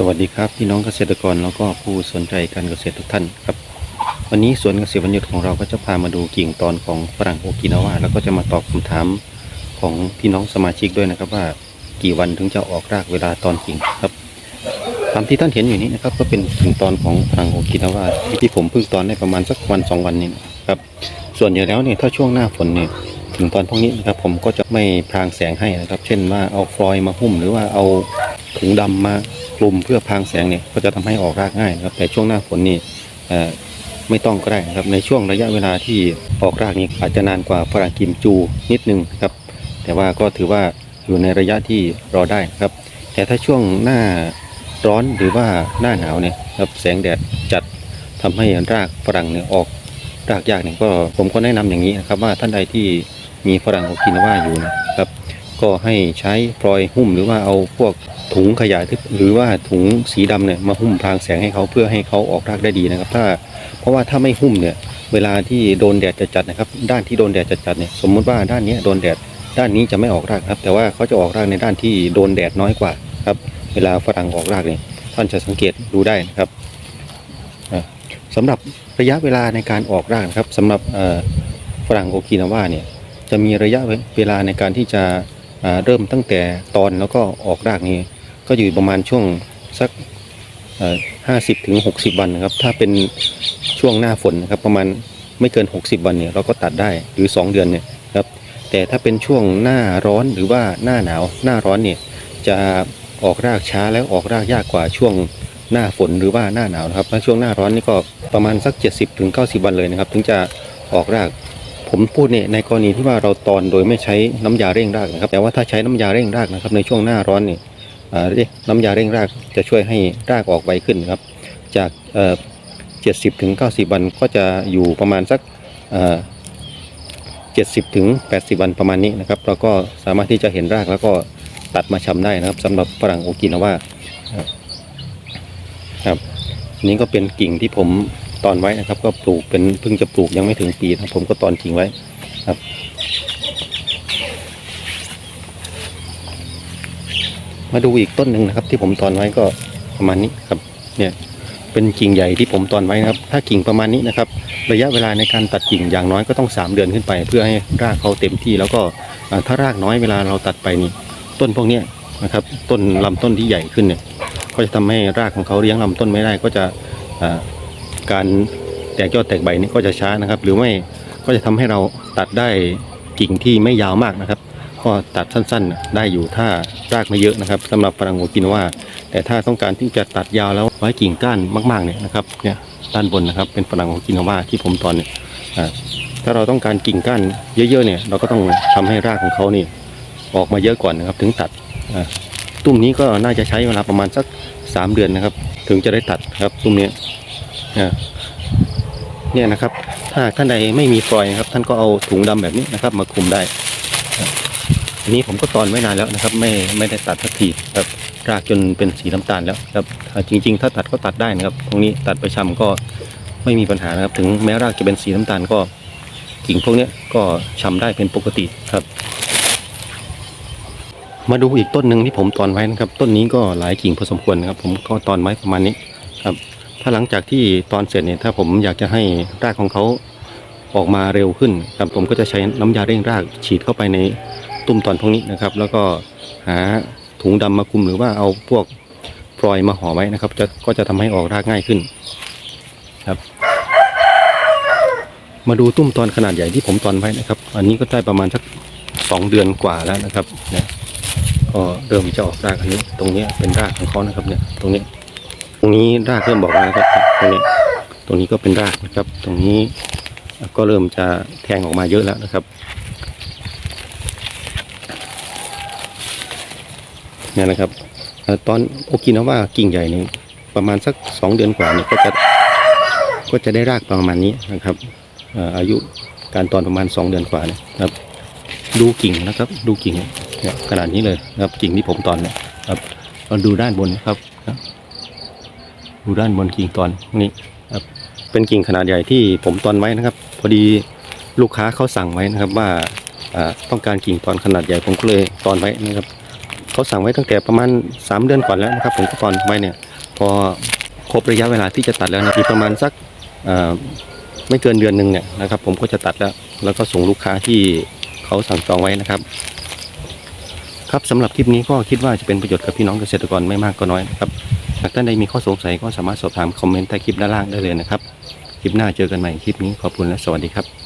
สวัสดีครับพี่น้องเกษตรกรแล้วก็ผู้สนใจการเกษตรทุกท่านครับวันนี้สวนเกษตรวันหยุดของเราก็จะพามาดูกิ่งตอนของฝรั่งโอกินาวาแล้วก็จะมาตอบคำถามของพี่น้องสมาชิกด้วยนะครับว่ากี่วันถึงจะออกรากเวลาตอนกิ่งครับตามที่ท่านเห็นอยู่นี้นะครับก็เป็นกิ่งตอนของฝรั่งโอกินาวาที่ผมเพิ่งตอนได้ประมาณสักวันสองวันนี้นครับส่วนใหญ่แล้วเนี่ยถ้าช่วงหน้าฝนเนี่ยถึงตอนพวกนี้นะครับผมก็จะไม่พรางแสงให้นะครับ เช่นว่าเอาฟลอยล์มาหุ้มหรือว่าเอา ถุงดำมาคลุมเพื่อพรางแสงเนี่ยก็จะทำให้ออกรากง่ายครับ แต่ช่วงหน้าฝนนี่ไม่ต้องก็ได้นะครับ ในช่วงระยะเวลาที่ออกรากนี้อาจจะนานกว่าฝรั่งกิมจูนิดนึงครับ แต่ว่าก็ถือว่าอยู่ในระยะที่รอได้ครับ แต่ถ้าช่วงหน้าร้อนหรือว่าหน้าหนาวเนี่ยครับแสงแดดจัดทำให้รากฝรั่งเนี่ยออกรากยากเนี่ยก็ผมก็แนะนำอย่างนี้นะครับว่าท่านใดที่มีฝรั่งโอกินาว่าอยู่นะครับ ก็ให้ใช้ฟลอยหุ้มหรือว่าเอาพวกถุงขยะหรือว่าถุงสีดำเนี่ยมาหุ้มพรางแสงให้เขาเพื่อให้เขาออกรากได้ดีนะครับ ถ้าเพราะว่าถ้าไม่หุ้มเนี่ยเวลาที่โดนแดดจัดๆนะครับ ด้านที่โดนแดดจัดๆเนี่ยสมมุติว่าด้านนี้โดนแดดด้านนี้จะไม่ออกรากครับ แต่ว่าเขาจะออกรากในด้านที่โดนแดดน้อยกว่าครับ เวลาฝรั่งออกรากเนี่ยท่านจะสังเกตดูได้นะครับอะสำหรับระยะเวลาในการออกรากครับสำหรับฝรั่งโอกินาว่าเนี่ยจะมีระยะเวลาในการที่จะ เริ่มตั้งแต่ตอนแล้วก็ออกรากนี้ ก็อยู่ประมาณช่วงสักห้าสิบถึงหกสิบวันนะครับ ถ้าเป็นช่วงหน้าฝนนะครับ ประมาณไม่เกิน 60 วันเนี่ยเราก็ตัดได้หรือ 2 เดือนเนี่ยครับแต่ถ้าเป็นช่วงหน้าร้อนหรือว่าหน้าหนาว หน้าร้อนเนี่ยจะออกรากช้าแล้วออกรากยากกว่าช่วงหน้าฝนหรือว่าหน้าหนาวนะครับถ้าช่วงหน้าร้อนนี่ก็ประมาณสัก 70ถึง90 วันเลยนะครับ ถึงจะออกราก ผมพูดเนี่ยในกรณีที่ว่าเราตอนโดยไม่ใช้น้ำยาเร่งรากนะครับ แต่ว่าถ้าใช้น้ำยาเร่งรากนะครับ ในช่วงหน้าร้อนเนี่ยน้ำยาเร่งรากจะช่วยให้รากออกไวขึ้นนครับ จากเอ่อ70ถึง90วันก็จะอยู่ประมาณสักเอ่อ70ถึง80วันประมาณนี้นะครับเราก็สามารถที่จะเห็นรากแล้วก็ตัดมาชำได้นะครับสำหรับฝรั่งโอกินาว่าครับนนี้ก็เป็นกิ่งที่ผม ตอนไว้นะครับ ก็ปลูกเป็นเพิ่งจะปลูกยังไม่ถึงปีนะผมก็ตอนกิ่งไว้ครับมาดูอีกต้นหนึ่งนะครับ ที่ผมตอนไว้ก็ประมาณนี้ครับ เนี่ยเป็นกิ่งใหญ่ที่ผมตอนไว้นะครับ ถ้ากิ่งประมาณนี้นะครับ ระยะเวลาในการตัดกิ่งอย่างน้อยก็ต้อง 3 เดือนขึ้นไป เพื่อให้รากเขาเต็มที่ แล้วก็ถ้ารากน้อยเวลาเราตัดไปนี่ต้นพวกนี้นะครับ ต้นลำต้นที่ใหญ่ขึ้นเนี่ย ก็จะทำให้รากของเขาเลี้ยงลำต้นไม่ได้ก็จะ การแตกยอดแตกใบนี่ก็จะช้านะครับ หรือไม่ก็จะทำให้เราตัดได้กิ่งที่ไม่ยาวมากนะครับ ก็ตัดสั้นๆ ได้อยู่ถ้ารากไม่เยอะนะครับสำหรับฝรั่งโอกินว่า แต่ถ้าต้องการที่จะตัดยาวแล้วไว้กิ่งก้านมากๆเนี่ยนะครับเนี่ยด้านบนนะครับเป็นฝรั่งโอกินว่าที่ผมตอนเนี่ยถ้าเราต้องการกิ่งก้านเยอะๆเนี่ยเราก็ต้องทำให้รากของเขานี่ออกมาเยอะก่อนนะครับ ถึงตัดตุ้มนี้ก็น่าจะใช้เวลาประมาณสักสามเดือนนะครับ ถึงจะได้ตัดครับตุ้มนี้ เนี่ยนะครับ ถ้าท่านใดไม่มีฟอยนะครับ ท่านก็เอาถุงดำแบบนี้นะครับ มาคลุมได้อันนี้ผมก็ตอนไว้นานแล้วนะครับ ไม่ไม่ได้ตัดสักทีครับรากจนเป็นสีน้ำตาลแล้วครับจริง ๆ ถ้าตัดก็ตัดได้นะครับ ตรงนี้ตัดไปชำก็ไม่มีปัญหานะครับ ถึงแม้รากจะเป็นสีน้ำตาลก็กิ่งพวกเนี้ยก็ชำได้เป็นปกติครับ มาดูอีกต้นหนึ่งที่ผมตอนไว้นะครับ ต้นนี้ก็หลายกิ่งพอสมควรนะครับ ผมก็ตอนไว้ประมาณนี้ครับ ถ้าหลังจากที่ตอนเสร็จเนี่ยถ้าผมอยากจะให้รากของเขาออกมาเร็วขึ้นครับผมก็จะใช้น้ำยาเร่งรากฉีดเข้าไปในตุ่มตอนพวกนี้นะครับ แล้วก็หาถุงดำมาคุมหรือว่าเอาพวกฟลอยมาห่อไว้นะครับจะก็จะทำให้ออกรากง่ายขึ้นครับ มาดูตุ้มตอนขนาดใหญ่ที่ผมตอนไว้นะครับ อันนี้ก็ได้ประมาณสักสองเดือนกว่าแล้วนะครับเนี่ยก็เริ่มจะออกรากอันนี้ ตรงนี้เป็นรากของเขานะครับเนี่ยตรงนี้ รงนี้รากเริ่มบอกแล้วครับตรงนี้ตรงนี้ก็เป็นรากนะครับ ตรงนี้ก็เริ่มจะแทงออกมาเยอะแล้วนะครับเนี่ยนะครับตอนโอกินาว่ากิ่งใหญ่นี่ประมาณสักสองเดือนกว่าเนี่ยก็จะก็จะได้รากประมาณนี้นะครับอายุการตอนประมาณสองเดือนกว่าเนยครับ ดูกิ่งนะครับ ดูกิ่งเนี่ยขนาดนี้เลยนะครับกิ่งที่ผมตอนเนี่ยครับเราดูด้านบนนะครับ ดูด้านบนกิ่งตอนนี่ครับเป็นกิ่งขนาดใหญ่ที่ผมตอนไว้นะครับ พอดีลูกค้าเขาสั่งไว้นะครับว่าต้องการกิ่งตอนขนาดใหญ่ผมก็เลยตอนไว้นะครับเขาสั่งไว้ตั้งแต่ประมาณ 3 เดือนก่อนแล้วนะครับ ผมก็ตอนไว้เนี่ยพอครบระยะเวลาที่จะตัดแล้วนะอีกประมาณสักไม่เกินเดือนหนึ่งเนี่ยนะครับ ผมก็จะตัดแล้วแล้วก็ส่งลูกค้าที่เขาสั่งจองไว้นะครับ ครับสำหรับคลิปนี้ก็คิดว่าจะเป็นประโยชน์กับพี่น้องเกษตรกรไม่มากก็น้อยนะครับากท่านใดมีข้อสงสัยก็สามารถสอบถามคอมเมนต์ใต้คลิปด้านล่างได้เลยนะครับ คลิปหน้าเจอกันใหม่คลิปนี้ขอบคุณและสวัสดีครับ